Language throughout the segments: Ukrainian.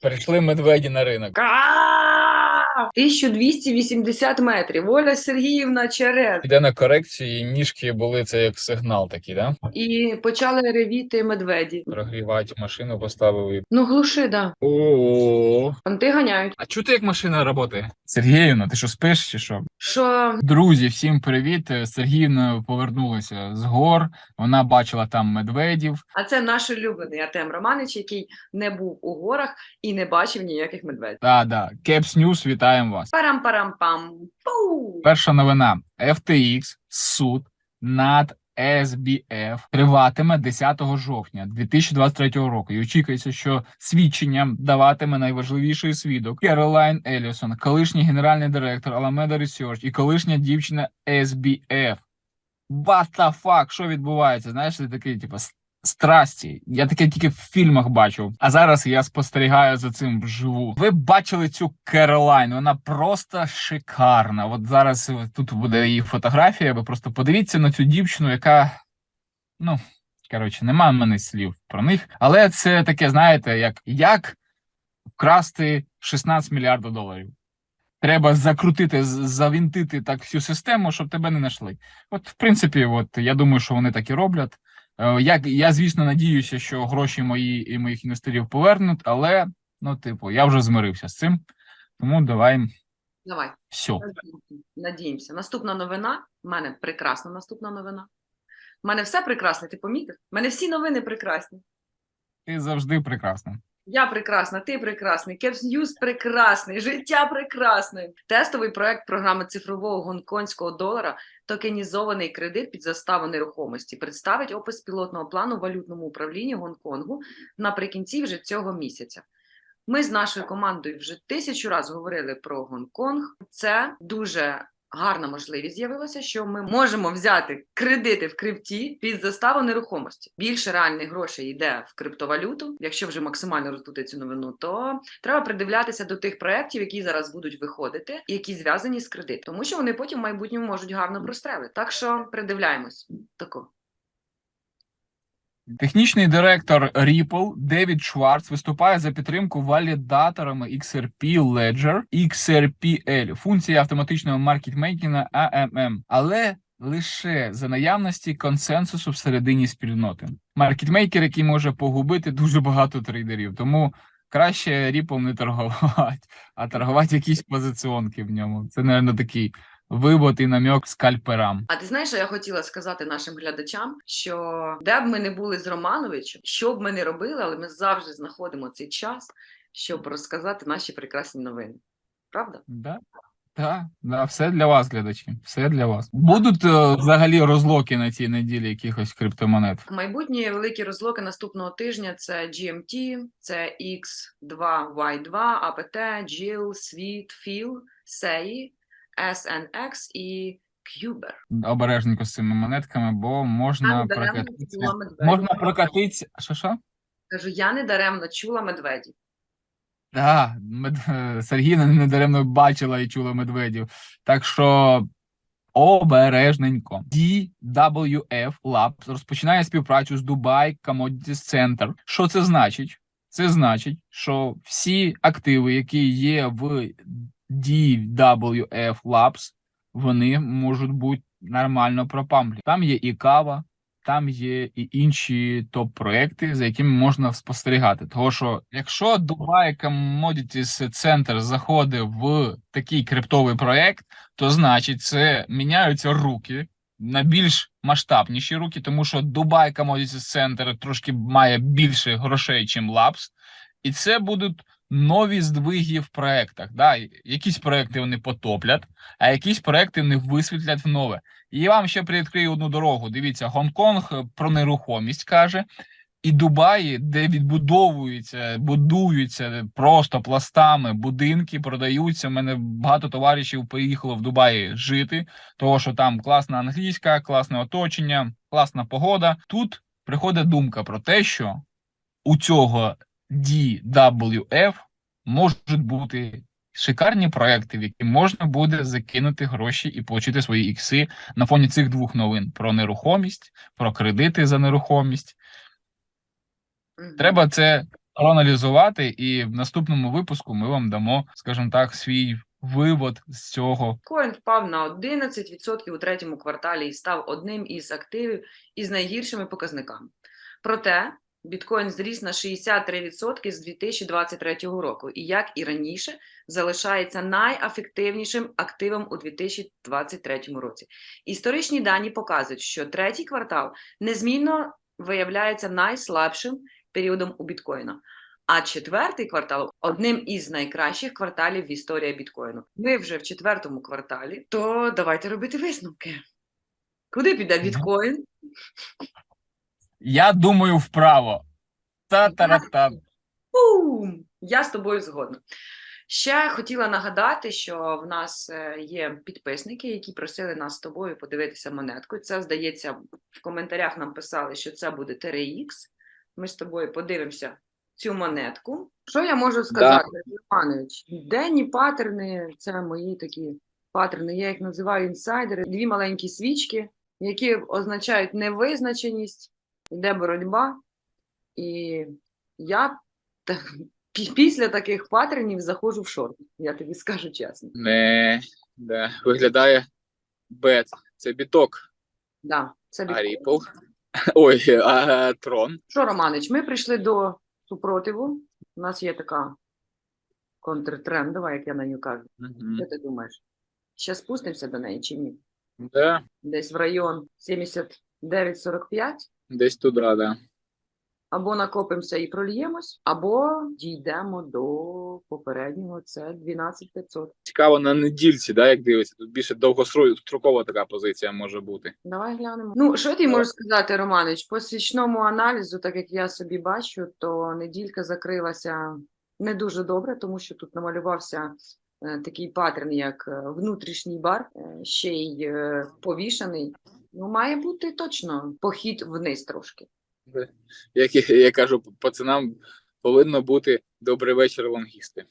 Прийшли медведі на ринок. Ка! 1280 метрів. Оля Сергіївна Через. Іде на корекцію, і ніжки були це як сигнал такий, да? І почали ревіти медведі. Прогрівати машину поставили. Ну, глуши, да. О, Понти ганяють. а чути, як машина працює? Сергіївна, ти що спиш чи що? Що Друзі, всім привіт. Сергіївна повернулася з гор. Вона бачила там медведів. А це наш улюблений Артем Романич, який не був у горах і не бачив ніяких медведів. Да, да. Caps News, вітаємо вас. Парам-парам-пам. Перша новина: FTX суд над SBF триватиме 10 жовтня 2023 року. І очікується, що свідченням даватиме найважливіший свідок Керолайн Елісон, колишній генеральний директор Alameda Research і колишня дівчина SBF. What the fuck? Що відбувається? Знаєш, це такий, типу, страсті. Я таке тільки в фільмах бачив. А зараз я спостерігаю за цим вживу. Ви бачили цю Керолайн? Вона просто шикарна. От зараз тут буде її фотографія. Ви просто подивіться на цю дівчину, яка ну коротше, немає в мене слів про них. Але це таке, знаєте, як, як вкрасти 16 мільярдів доларів. Треба закрутити, завінтити так всю систему, щоб тебе не знайшли. От, в принципі, от я думаю, що вони так і роблять. Е, Як я, звісно, надіюся, що гроші мої і моїх інвесторів повернуть, але ну, типу, я вже змирився з цим. Тому давай Давай, все. надіємося. Наступна новина. У мене прекрасна наступна новина. У мене все прекрасне, ти помітив? У мене всі новини прекрасні. Ти завжди прекрасна. Я прекрасна, ти прекрасний, Caps News прекрасний, життя прекрасне. Тестовий проект програми цифрового гонконгського долара токенізований кредит під заставу нерухомості представить опис пілотного плану валютному управлінні Гонконгу наприкінці вже цього місяця. Ми з нашою командою вже тисячу разів говорили про Гонконг. Це дуже гарна можливість з'явилася, що ми можемо взяти кредити в крипті під заставу нерухомості. Більше реальних грошей йде в криптовалюту. Якщо вже максимально роздути цю новину, то треба придивлятися до тих проєктів, які зараз будуть виходити, які зв'язані з кредитом, тому що вони потім в майбутньому можуть гарно прострелити. Так що придивляємось тако. Технічний директор Ripple Девід Шварц виступає за підтримку валідаторами XRP Ledger XRPL, функції автоматичного маркетмейкінга AMM, але лише за наявності консенсусу всередині спільноти. Маркетмейкер, який може погубити дуже багато трейдерів, тому краще Ripple не торгувати, а торгувати якісь позиціонки в ньому. Це, мабуть, такий вивод і намек скальперам. А ти знаєш, що я хотіла сказати нашим глядачам, що де б ми не були з Романовичем, що б ми не робили, але ми завжди знаходимо цей час, щоб розказати наші прекрасні новини. Правда? Да. Да, да, все для вас, глядачі. Все для вас. Будуть е, взагалі розлоки на цій неділі якихось криптомонет. Майбутні великі розлоки наступного тижня це GMT, це X2Y2, APT, GIL, SWIT, FIL, SEI, SNX і Cuber. Обережненько з цими монетками, бо можна прокатитися. Можна прокатитися. Що що? Кажу, я не даремно чула медведів. Да, мед... Сергійна недаремно бачила і чула медведів. Так що обережненько. DWF Labs розпочинає співпрацю з Dubai Commodities Center. Що це значить? Це значить, що всі активи, які є в DWF Labs, вони можуть бути нормально пропамплі. Там є і кава, там є і інші топ-проекти, за якими можна спостерігати. Того що якщо Dubai Commodities Center заходить в такий криптовий проект, то значить це міняються руки на більш масштабніші руки, тому що Dubai Commodities Center трошки має більше грошей, ніж Labs, і це будуть нові здвиги в проектах. Да? Якісь проекти вони потоплять, а якісь проекти вони висвітлять в нове. І вам ще привідкрию одну дорогу. Дивіться, Гонконг е, про нерухомість каже, і Дубаї, де відбудовуються, будуються просто пластами будинки, продаються. У мене багато товаришів поїхало в Дубаї жити, того що там класна англійська, класне оточення, класна погода. Тут приходить думка про те, що у цього DWF можуть бути шикарні проекти, в які можна буде закинути гроші і отримати свої ікси на фоні цих двох новин про нерухомість, про кредити за нерухомість. Треба це проаналізувати, і в наступному випуску ми вам дамо, скажімо так, свій вивод з цього. Біткоін впав на 11% у третьому кварталі і став одним із активів із найгіршими показниками. Проте біткоін зріс на 63% з 2023 року і, як і раніше, залишається найефективнішим активом у 2023 році. Історичні дані показують, що третій квартал незмінно виявляється найслабшим періодом у біткоїна. А четвертий квартал одним із найкращих кварталів в історії біткоїну. Ми вже в четвертому кварталі, то давайте робити висновки. Куди піде біткоін? Я думаю, вправо. Та-та-та. Бум! Я з тобою згодна. Ще хотіла нагадати, що в нас е, є підписники, які просили нас з тобою подивитися монетку. Це, здається, в коментарях нам писали, що це буде TRX. Ми з тобою подивимося цю монетку. Що я можу сказати, Романович? Денні паттерни це мої такі паттерни. Я їх називаю інсайдери. Дві маленькі свічки, які означають невизначеність, йде боротьба. І я та- пі- після таких паттернів заходжу в шорт. Я тобі скажу чесно. Не, да, виглядає бет. Це біток, Да, це а біткоін. Ой, а трон. Що, Романич, ми прийшли до супротиву. У нас є така контртрендова, як я на нього кажу. Мгм. Що ти думаєш? Ще спустимося до неї чи ні? Да, Десь в район 79-45? Десь тут рада. Або накопимося і прольємось, або дійдемо до попереднього, це 12500. Цікаво на недільці, да, як дивиться. Тут більше довгострокова така позиція може бути. Давай глянемо. Ну, що ти можеш сказати, Романович? По свічному аналізу, так як я собі бачу, то неділька закрилася не дуже добре, тому що тут намалювався е, такий паттерн, як е, внутрішній бар, е, ще й повішаний. Ну, має бути точно похід вниз трошки. Як я, я кажу, пацанам повинно бути добрий вечір, лонгісти.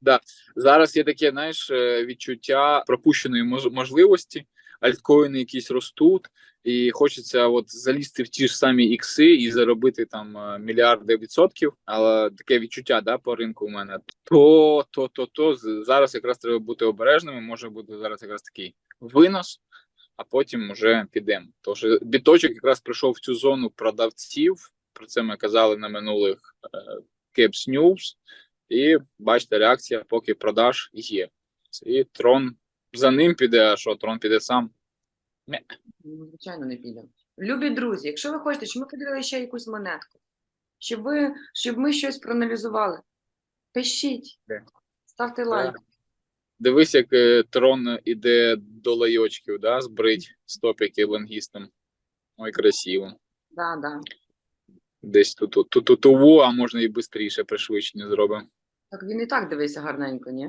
Да. Зараз є таке, знаєш, е, відчуття пропущеної мож- можливості. Альткоїни якісь ростуть, і хочеться от залізти в ті ж самі ікси і заробити там е, мільярди відсотків. Але таке відчуття да, по ринку у мене. То, то, то, то зараз якраз треба бути обережними. Може бути зараз якраз такий винос, а потім вже підемо. Тому що біточок якраз прийшов в цю зону продавців. Про це ми казали на минулих е, Caps News. І бачите, реакція, поки продаж є. І трон за ним піде, а що трон піде сам. Ну, Звичайно, не підемо. Любі друзі, якщо ви хочете, щоб ми подивили ще якусь монетку, щоб ви, щоб ми щось проаналізували, пишіть, ставте лайк. Дивись, як е, трон іде до лайочків, да, збрить стопіки лонгістам. Ой, красиво. Да, да. Десь тут, тут, тут, тут, тут, а можна і швидше пришвидшення зробимо. Так він і так дивися гарненько, ні?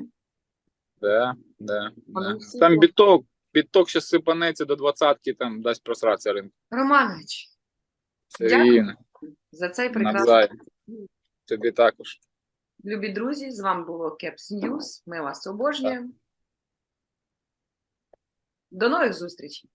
Да, да, да. всі Там біток, біток ще сипанеться до двадцятки, там дасть просратися ринку. Романович, Це Дякую. він, за цей прекрасний. навзаєм. Тобі також. Любі друзі, з вами було Caps News. Ми вас обожнюємо. До нових зустрічей!